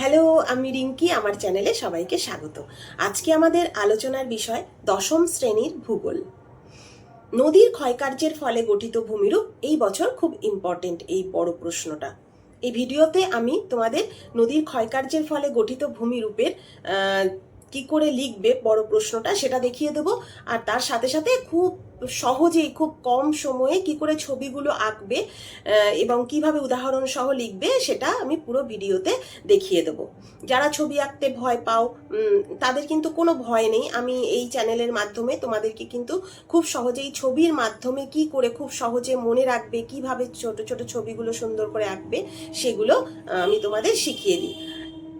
Hello আমি রিঙ্কি, আমার চ্যানেলে সবাইকে স্বাগত। আজকে আমাদের আলোচনার বিষয় দশম শ্রেণির ভূগোল। নদীর ক্ষয়কার্যের ফলে গঠিত ভূমিরূপ এই বছর খুব ইম্পর্টেন্ট এই বড় প্রশ্নটা। এই ভিডিওতে আমি তোমাদের নদীর ক্ষয়কার্যের ফলে গঠিত ভূমিরূপের কি করে লিখবে বড় প্রশ্নটা সেটা দেখিয়ে দেবো। আর তার সাথে সাথে খুব সহজেই, খুব কম সময়ে কি করে ছবিগুলো আঁকবে এবং কীভাবে উদাহরণ সহ লিখবে সেটা আমি পুরো ভিডিওতে দেখিয়ে দেবো। যারা ছবি আঁকতে ভয় পাও তাদের কিন্তু কোনো ভয় নেই। আমি এই চ্যানেলের মাধ্যমে তোমাদেরকে কিন্তু খুব সহজেই ছবির মাধ্যমে কি করে খুব সহজে মনে রাখবে, কীভাবে ছোট ছোট ছবিগুলো সুন্দর করে আঁকবে, সেগুলো আমি তোমাদের শিখিয়ে দিই।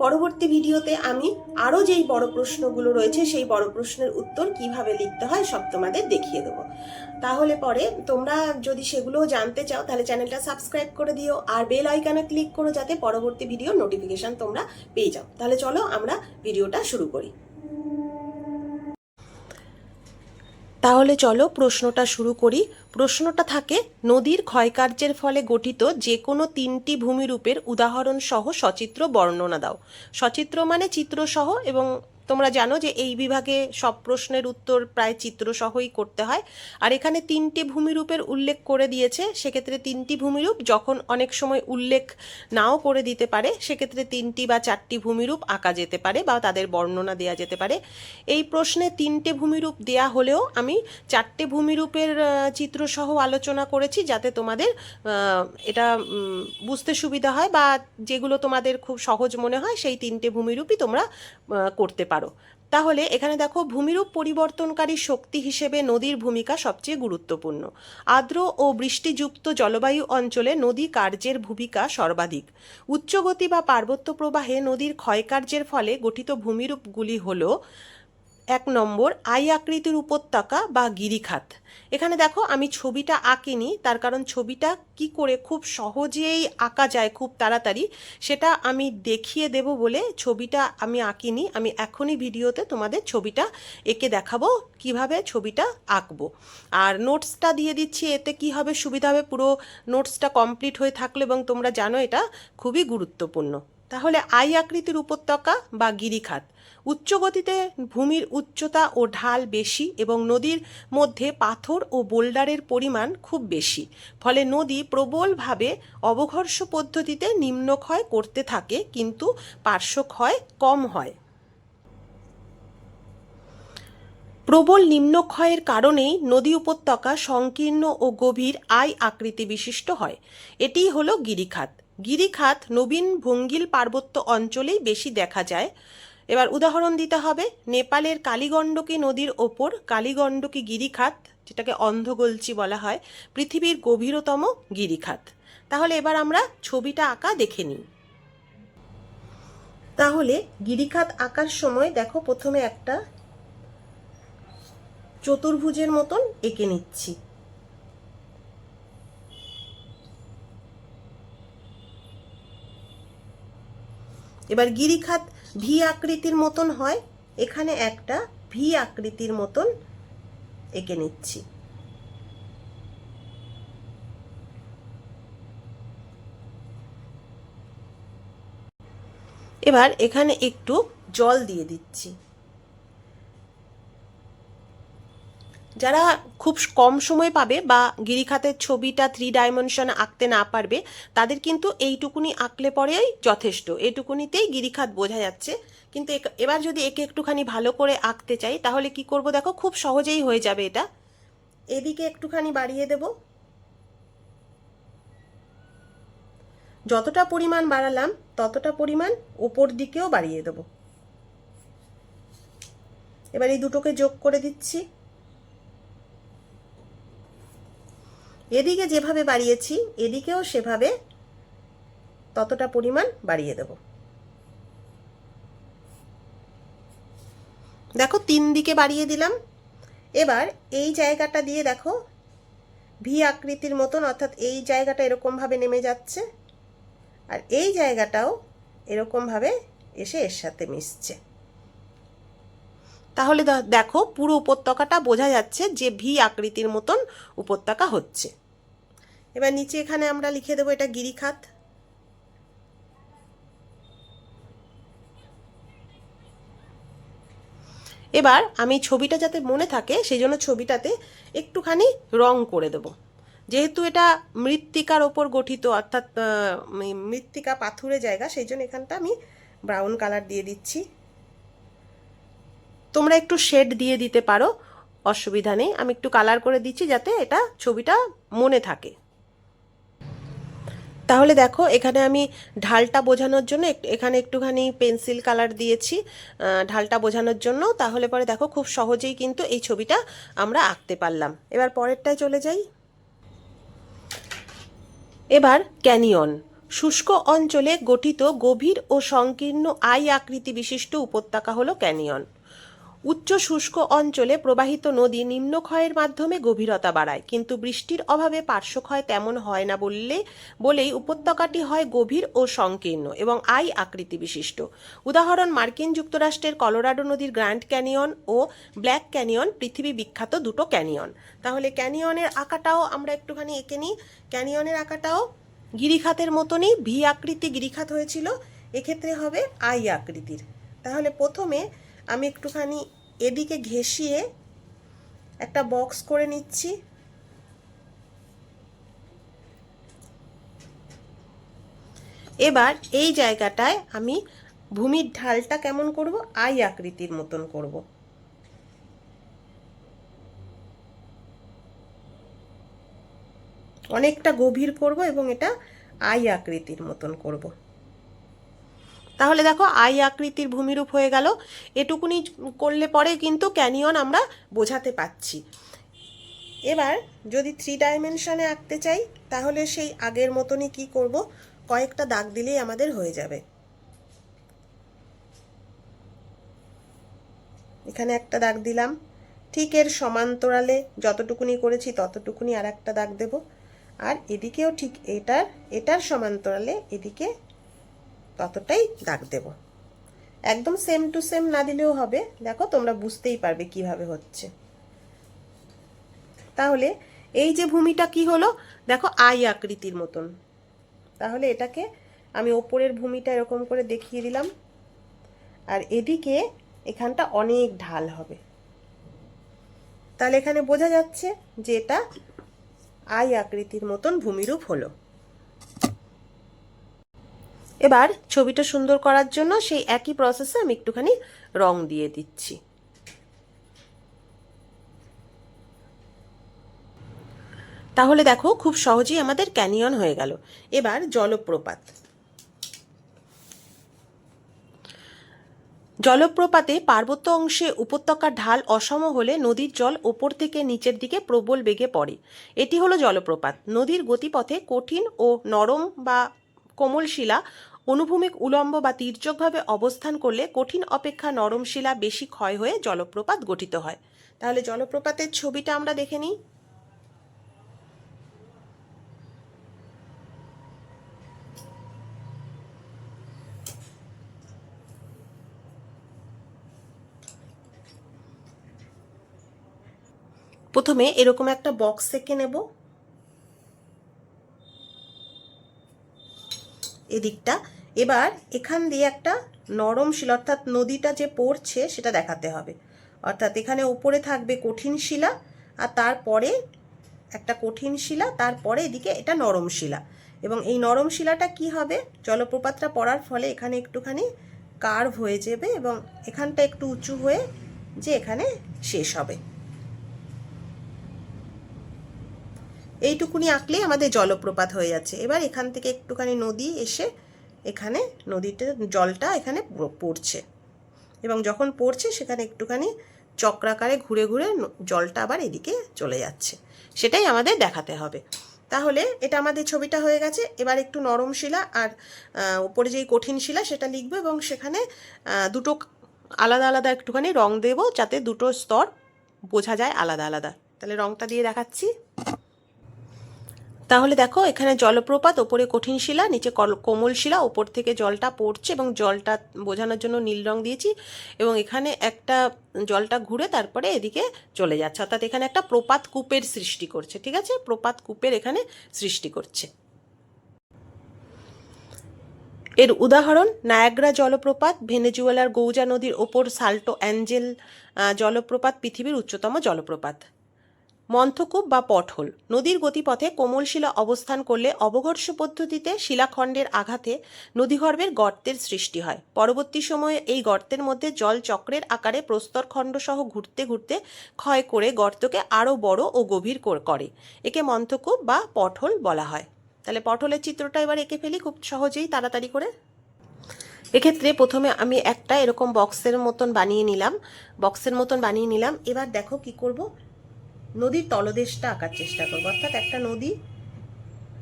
পরবর্তী ভিডিওতে আমি আরও যেই বড় প্রশ্নগুলো রয়েছে, সেই বড় প্রশ্নের উত্তর কীভাবে লিখতে হয় সব তোমাদের দেখিয়ে দেবো। তাহলে পরে তোমরা যদি সেগুলোও জানতে চাও, তাহলে চ্যানেলটা সাবস্ক্রাইব করে দিও আর বেল আইকনে ক্লিক করো যাতে পরবর্তী ভিডিও নোটিফিকেশান তোমরা পেয়ে যাও। তাহলে চলো আমরা ভিডিওটা শুরু করি। তাহলে চলো প্রশ্নটা শুরু করি। প্রশ্নটা থাকে, নদীর ক্ষয়কার্যের ফলে গঠিত যে কোনো তিনটি ভূমিরূপের উদাহরণ সহ সচিত্র বর্ণনা দাও। সচিত্র মানে চিত্রসহ এবং তোমরা জানো যে এই বিভাগে সব প্রশ্নের উত্তর প্রায় চিত্রসহই করতে হয়। আর এখানে তিনটি ভূমিরূপের উল্লেখ করে দিয়েছে। সেক্ষেত্রে তিনটি ভূমিরূপ যখন অনেক সময় উল্লেখ নাও করে দিতে পারে, সেক্ষেত্রে তিনটি বা চারটি ভূমিরূপ আঁকা যেতে পারে বা তাদের বর্ণনা দেওয়া যেতে পারে। এই প্রশ্নে তিনটে ভূমিরূপ দেয়া হলেও আমি চারটে ভূমিরূপের চিত্রসহ আলোচনা করেছি যাতে তোমাদের এটা বুঝতে সুবিধা হয় বা যেগুলো তোমাদের খুব সহজ মনে হয় সেই তিনটে ভূমিরূপই তোমরা করতে পারো। তাহলে এখানে দেখো, ভূমিরূপ পরিবর্তনকারী শক্তি হিসেবে নদীর ভূমিকা সবচেয়ে গুরুত্বপূর্ণ। আর্দ্র ও বৃষ্টিযুক্ত জলবায়ু অঞ্চলে নদী কার্যের ভূমিকা সর্বাধিক। উচ্চগতি বা পার্বত্য প্রবাহে নদীর ক্ষয়কার্যের ফলে গঠিত ভূমিরূপগুলি হল এক নম্বর, আই আকৃতির উপত্যকা বা গিরিখাত। এখানে দেখো, আমি ছবিটা আঁকিনি, তার কারণ ছবিটা কি করে খুব সহজেই আঁকা যায় খুব তাড়াতাড়ি, সেটা আমি দেখিয়ে দেব বলে ছবিটা আমি আঁকিনি। আমি এখনই ভিডিওতে তোমাদের ছবিটা এঁকে দেখাবো, কীভাবে ছবিটা আঁকবো। আর নোটসটা দিয়ে দিচ্ছি, এতে কি হবে সুবিধা হবে, পুরো নোটসটা কমপ্লিট হয়ে থাকল এবং তোমরা জানো এটা খুবই গুরুত্বপূর্ণ। তাহলে আই আকৃতির উপত্যকা বা গিরিখাত। উচ্চ গতিতে ভূমির উচ্চতা ও ঢাল বেশি এবং নদীর মধ্যে পাথর ও বোল্ডারের পরিমাণ খুব বেশি। ফলে নদী প্রবলভাবে অবঘর্ষ পদ্ধতিতে নিম্নক্ষয় করতে থাকে, কিন্তু পার্শ্বক্ষয় কম হয়। প্রবল নিম্নক্ষয়ের কারণেই নদী উপত্যকা সংকীর্ণ ও গভীর আই আকৃতি বিশিষ্ট হয়। এটিই হলো গিরিখাত। গিরিখাত নবীন ভঙ্গিল পার্বত্য অঞ্চলেই বেশি দেখা যায়। এবার উদাহরণ দিতে হবে, নেপালের কালীগণ্ডকী নদীর ওপর কালীগণ্ডকী গিরিখাত, যেটাকে অন্ধগোলচি বলা হয়, পৃথিবীর গভীরতম গিরিখাত। তাহলে এবার আমরা ছবিটা আঁকা দেখে নিই। তাহলে গিরিখাত আঁকার সময় দেখো প্রথমে একটা চতুর্ভুজের মতন এঁকে নিচ্ছি। এবার গিরিখাত ভি আকৃতির মতন হয়, এখানে একটা ভি আকৃতির মতন এঁকে নিচ্ছি। এবার এখানে একটু জল দিয়ে দিচ্ছি। যারা খুব কম সময় পাবে বা গিরিখাতের ছবিটা থ্রি ডাইমেনশন আঁকতে না পারবে, তাদের কিন্তু এইটুকুনি আঁকলে পরেই যথেষ্ট। এইটুকুনিতেই গিরিখাত বোঝা যাচ্ছে। কিন্তু এবার যদি একে একটুখানি ভালো করে আঁকতে চাই, তাহলে কি করব দেখো, খুব সহজেই হয়ে যাবে এটা। এদিকে একটুখানি বাড়িয়ে দেব। যতটা পরিমাণ বাড়ালাম, ততটা পরিমাণ ওপর দিকেও বাড়িয়ে দেব। এবার এই দুটোকে যোগ করে দিচ্ছি। এদিকে যেভাবে বাড়িয়েছি, এদিকেও সেভাবে ততটা পরিমাণ বাড়িয়ে দেব। দেখো, তিন দিকে বাড়িয়ে দিলাম। এবার এই জায়গাটা দিয়ে দেখো, ভি আকৃতির মতন, অর্থাৎ এই জায়গাটা এরকমভাবে নেমে যাচ্ছে আর এই জায়গাটাও এরকমভাবে এসে এর সাথে মিশছে। তাহলে দেখো, পুরো উপত্যকাটা বোঝা যাচ্ছে যে ভি আকৃতির মতন উপত্যকা হচ্ছে। এবার নিচে এখানে আমরা লিখে দেবো এটা গিরিখাত। এবার আমি ছবিটা যাতে মনে থাকে, সেই জন্য ছবিটাতে একটুখানি রং করে দেব। যেহেতু এটা মৃত্তিকার ওপর গঠিত, অর্থাৎ মৃত্তিকা পাথুরে জায়গা, সেই জন্য এখানটা আমি ব্রাউন কালার দিয়ে দিচ্ছি। তোমরা একটু শেড দিয়ে দিতে পারো, অসুবিধা নেই। আমি একটু কালার করে দিচ্ছি যাতে এটা ছবিটা মনে থাকে। তাহলে দেখো, এখানে আমি ঢালটা বোঝানোর জন্য এখানে একটুখানি পেন্সিল কালার দিয়েছি ঢালটা বোঝানোর জন্য। তাহলে পরে দেখো, খুব সহজেই কিন্তু এই ছবিটা আমরা আঁকতে পারলাম। এবার পরেরটায় চলে যাই। এবার ক্যানিয়ন। শুষ্ক অঞ্চলে গঠিত গভীর ও সংকীর্ণ আই আকৃতি বিশিষ্ট উপত্যকা হলো ক্যানিয়ন। উচ্চ শুষ্ক অঞ্চলে প্রবাহিত নদী নিম্নক্ষয়ের মাধ্যমে গভীরতা বাড়ায়, কিন্তু বৃষ্টির অভাবে পার্শ্বক্ষয় তেমন হয় না বললে, বলেই উপত্যকাটি হয় গভীর ও সংকীর্ণ এবং আই আকৃতি বিশিষ্ট। উদাহরণ, মার্কিন যুক্তরাষ্ট্রের কলোরাডো নদীর গ্র্যান্ড ক্যানিয়ন ও ব্ল্যাক ক্যানিয়ন, পৃথিবী বিখ্যাত দুটো ক্যানিয়ন। তাহলে ক্যানিয়নের আঁকাটাও আমরা একটুখানি এঁকে নিই। ক্যানিয়নের আঁকাটাও গিরিখাতের মতনই ভি আকৃতি গিরিখাত হয়েছিল, এক্ষেত্রে হবে আই আকৃতির। তাহলে প্রথমে আমি একটুখানি এদিকে ঘেঁষিয়ে একটা বক্স করে নিচ্ছি। এবার এই জায়গাটায় আমি ভূমির ঢালটা কেমন করব? আই আকৃতির মতন করব। অনেকটা গভীর করব এবং এটা আই আকৃতির মতন করব। তাহলে দেখো আই আকৃতির ভূমিরূপ হয়ে গেল। এটুকুনি করলে পরে কিন্তু ক্যানিয়ন আমরা বোঝাতে পাচ্ছি এবার যদি থ্রি ডাইমেনশনে আঁকতে চাই, তাহলে সেই আগের মতনই কি করব? কয়েকটা দাগ দিলেই আমাদের হয়ে যাবে। এখানে একটা দাগ দিলাম। ঠিক এর সমান্তরালে যতটুকুনি করেছি ততটুকুনি আর একটা দাগ দেব। আর এদিকেও ঠিক এটার এটার সমান্তরালে এদিকে ততটাই দাগ দেব। একদম সেম টু সেম না দিলেও হবে। দেখো, তোমরা বুঝতেই পারবে কীভাবে হচ্ছে। তাহলে এই যে ভূমিটা কি হলো? দেখো, আই আকৃতির মতন। তাহলে এটাকে আমি ওপরের ভূমিটা এরকম করে দেখিয়ে দিলাম। আর এদিকে এখানটা অনেক ঢাল হবে। তাহলে এখানে বোঝা যাচ্ছে যে এটা আই আকৃতির মতন ভূমিরূপ হলো। এবার ছবিটা সুন্দর করার জন্য সেই একই প্রসেসে আমি একটুখানি রং দিয়ে দিচ্ছি। তাহলে দেখো খুব সহজেই আমাদের ক্যানিয়ন হয়ে গেল। এবার জলপ্রপাত। জলপ্রপাতে পার্বত্য অংশে উপত্যকার ঢাল অসম হলে নদীর জল ওপর থেকে নিচের দিকে প্রবল বেগে পড়ে। এটি হলো জলপ্রপাত। নদীর গতিপথে কঠিন ও নরম বা কোমল শিলা অনুভূমিক উলম্ব বা তীর্যকভাবে অবস্থান করলে কঠিন অপেক্ষা নরম শিলা বেশি ক্ষয় হয়ে জলপ্রপাত গঠিত হয়। তাহলে জলপ্রপাতের ছবিটা আমরা দেখে নিই। প্রথমে এরকম একটা বক্স এঁকে নেব। এদিকটা। এবার এখান দিয়ে একটা নরম শিলা, অর্থাৎ নদীটা যে পড়ছে সেটা দেখাতে হবে। অর্থাৎ এখানে উপরে থাকবে কঠিন শিলা আর তারপরে একটা কঠিন শিলা, তারপরে এদিকে এটা নরম শিলা। এবং এই নরম শিলাটা কি হবে? জলপ্রপাতটা পড়ার ফলে এখানে একটুখানি কার্ভ হয়ে যাবে এবং এখানটা একটু উঁচু হয়ে যে এখানে শেষ হবে। এইটুকুনি আঁকলেই আমাদের জলপ্রপাত হয়ে যাচ্ছে। এবার এখান থেকে একটুখানি নদী এসে এখানে নদীতে জলটা এখানে পড়ছে। এবং যখন পড়ছে সেখানে একটুখানি চক্রাকারে ঘুরে ঘুরে জলটা আবার এদিকে চলে যাচ্ছে। সেটাই আমাদের দেখাতে হবে। তাহলে এটা আমাদের ছবিটা হয়ে গেছে। এবার একটু নরম শিলা আর উপরে যেই কঠিন শিলা সেটা লিখব এবং সেখানে দুটো আলাদা আলাদা একটুখানি রং দেব যাতে দুটো স্তর বোঝা যায় আলাদা আলাদা। তাহলে রংটা দিয়ে দেখাচ্ছি। তাহলে দেখো, এখানে জলপ্রপাত, ওপরে কঠিন শিলা, নিচে কোমল শিলা, ওপর থেকে জলটা পড়ছে এবং জলটা বোঝানোর জন্য নীল রং দিয়েছি এবং এখানে একটা জলটা ঘুরে তারপরে এদিকে চলে যাচ্ছে। অর্থাৎ এখানে একটা প্রপাত কূপের সৃষ্টি করছে, ঠিক আছে? প্রপাত কূপের এখানে সৃষ্টি করছে। এর উদাহরণ, নায়াগ্রা জলপ্রপাত, ভেনেজুয়েলার গৌজা নদীর ওপর সাল্টো অ্যাঞ্জেল জলপ্রপাত, পৃথিবীর উচ্চতম জলপ্রপাত। মন্থকূপ বা পটহোল নদীর গতিপথে কোমল শিলা অবস্থান করলে অবঘর্ষ পদ্ধতিতে শিলাখণ্ডের আঘাতে নদীগর্ভের গর্তের সৃষ্টি হয়। পরবর্তী সময়ে এই গর্তের মধ্যে জল চক্রের আকারে প্রস্তরখণ্ড সহ ঘুরতে ঘুরতে ক্ষয় করে গর্তকে আরও বড় ও গভীর করে একে মন্থকূপ বা পটহোল বলা হয়। তাহলে পটহোলের চিত্রটা এবার এঁকে ফেলি খুব সহজেই, তাড়াতাড়ি করে। এক্ষেত্রে প্রথমে আমি একটা এরকম বক্সের মতন বানিয়ে নিলাম। বক্সের মতন বানিয়ে নিলাম। এবার দেখো কি করব। নদীর তলদেশটা আঁকার চেষ্টা করব। অর্থাৎ একটা নদী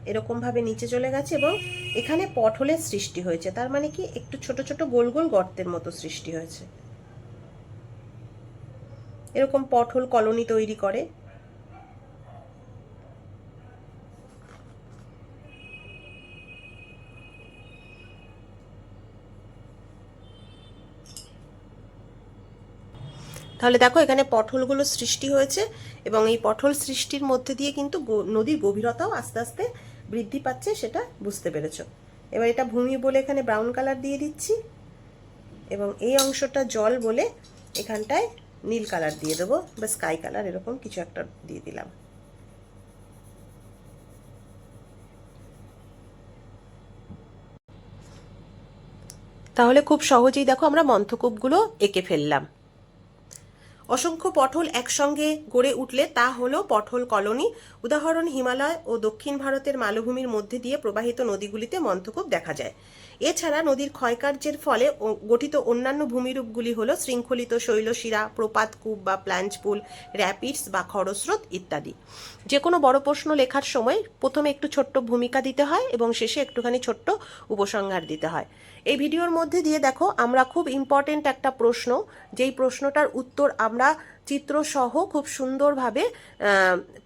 এরকমভাবে নিচে চলে গেছে এবং এখানে পটলের সৃষ্টি হয়েছে। তার মানে কি? একটু ছোট ছোট গোল গোল গর্তের মতো সৃষ্টি হয়েছে। এরকম পটল কলোনি তৈরি করে। তাহলে দেখো এখানে পটলগুলো সৃষ্টি হয়েছে এবং এই পটল সৃষ্টির মধ্যে দিয়ে কিন্তু নদীর গভীরতাও আস্তে আস্তে বৃদ্ধি পাচ্ছে সেটা বুঝতে পেরেছ। এবার এটা ভূমি বলে এখানে ব্রাউন কালার দিয়ে দিচ্ছি এবং এই অংশটা জল বলে এখানটায় নীল কালার দিয়ে দেবো বা স্কাই কালার এরকম কিছু একটা দিয়ে দিলাম। তাহলে খুব সহজেই দেখো আমরা মন্থকূপগুলো এঁকে ফেললাম। অসংখ্য পটল একসঙ্গে গড়ে উঠলে তা হলো পটল কলোনি। উদাহরণ হিমালয় ও দক্ষিণ ভারতের মালভূমির মধ্যে দিয়ে প্রবাহিত নদীগুলিতে মন্থকূপ দেখা যায়। এছাড়া নদীর ক্ষয়কার্যের ফলে গঠিত অন্যান্য ভূমিরূপগুলি হল শৃঙ্খলিত শৈলশিরা, প্রপাত কূপ বা প্ল্যাঞ্চ পুল, র্যাপিডস বা খরস্রোত ইত্যাদি। যে কোনো বড় প্রশ্ন লেখার সময় প্রথমে একটু ছোট্ট ভূমিকা দিতে হয় এবং শেষে একটুখানি ছোট্ট উপসংহার দিতে হয়। এই ভিডিওর মধ্যে দিয়ে দেখো, আমরা খুব ইম্পর্টেন্ট একটা প্রশ্ন, যেই প্রশ্নটার উত্তর আমরা চিত্রসহ খুব সুন্দরভাবে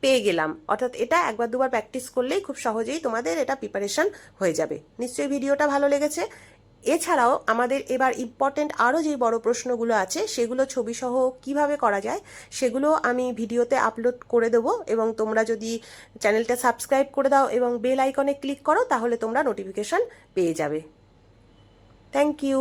পেয়ে গেলাম। অর্থাৎ এটা একবার দুবার প্র্যাকটিস করলেই খুব সহজেই তোমাদের এটা প্রিপারেশন হয়ে যাবে। নিশ্চয়ই ভিডিওটা ভালো লেগেছে। এছাড়াও আমাদের এবার ইম্পর্টেন্ট আরও যে বড় প্রশ্নগুলো আছে, সেগুলো ছবিসহ কীভাবে করা যায়, সেগুলো আমি ভিডিওতে আপলোড করে দেবো এবং তোমরা যদি চ্যানেলটা সাবস্ক্রাইব করে দাও এবং বেল আইকনে ক্লিক করো, তাহলে তোমরা নোটিফিকেশন পেয়ে যাবে। Thank you